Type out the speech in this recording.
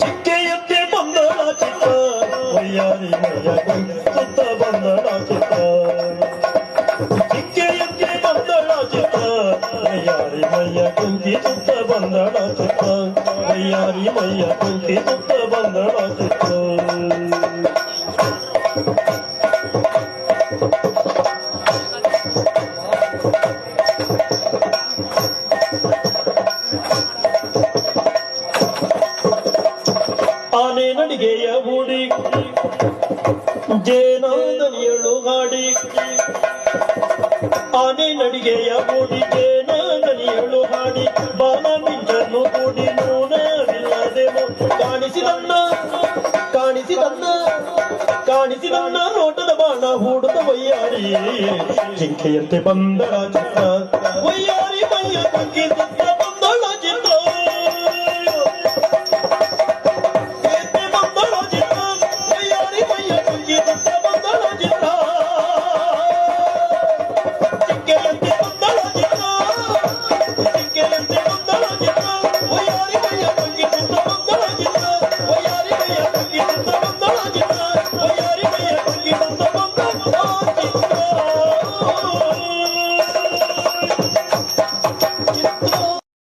ಚಿಕ್ಕೆಯಂತೆ ಬಂದಳ ಚಿತ್ತ ವಯ್ಯಾರಿ ಮೈಯ ಸುತ್ತ ಬಂದಳ ಚಿತ್ತ ಚಿಕ್ಕೆಯಂತೆ ಬಂದಳ ಚಿತ್ತ ವಯ್ಯಾರಿ ಮೈಯ ಕುಂಕಿ ಸುತ್ತ ಬಂದಳ ಚಿತ್ತ ವಯ್ಯಾರಿ ಮೈಯ ಕುಂಕಿ ಸುತ್ತ ಬಂದಳ ಚಿತ್ತ ಆನೆ ನಡಿಗೆಯ ಹೂಡಿ ಜೇನಾದನಿಯಳು ಹಾಡಿ ಆನೆ ನಡಿಗೆಯ ಹೂಡಿ ಜೇನಾದನಿಯಳು ಹಾಡಿ ಬಾಲ ಮಿಂಚನ್ನು ಕೂಡಿ ನೂನವಿಲ್ಲದೆ ಕಾಣಿಸಿದನ್ನ ಕಾಣಿಸಿದನ್ನ ಕಾಣಿಸಿದನ್ನ ನೋಟದ ಬಾಣ ಹೂಡದ ವಯ್ಯಾರಿ. ಜಿಂಕೆಯಂತೆ ಬಂದಳ ಚಿತ್ತ ವಯ್ಯಾರಿ ಮೈಯ ಸುತ್ತ.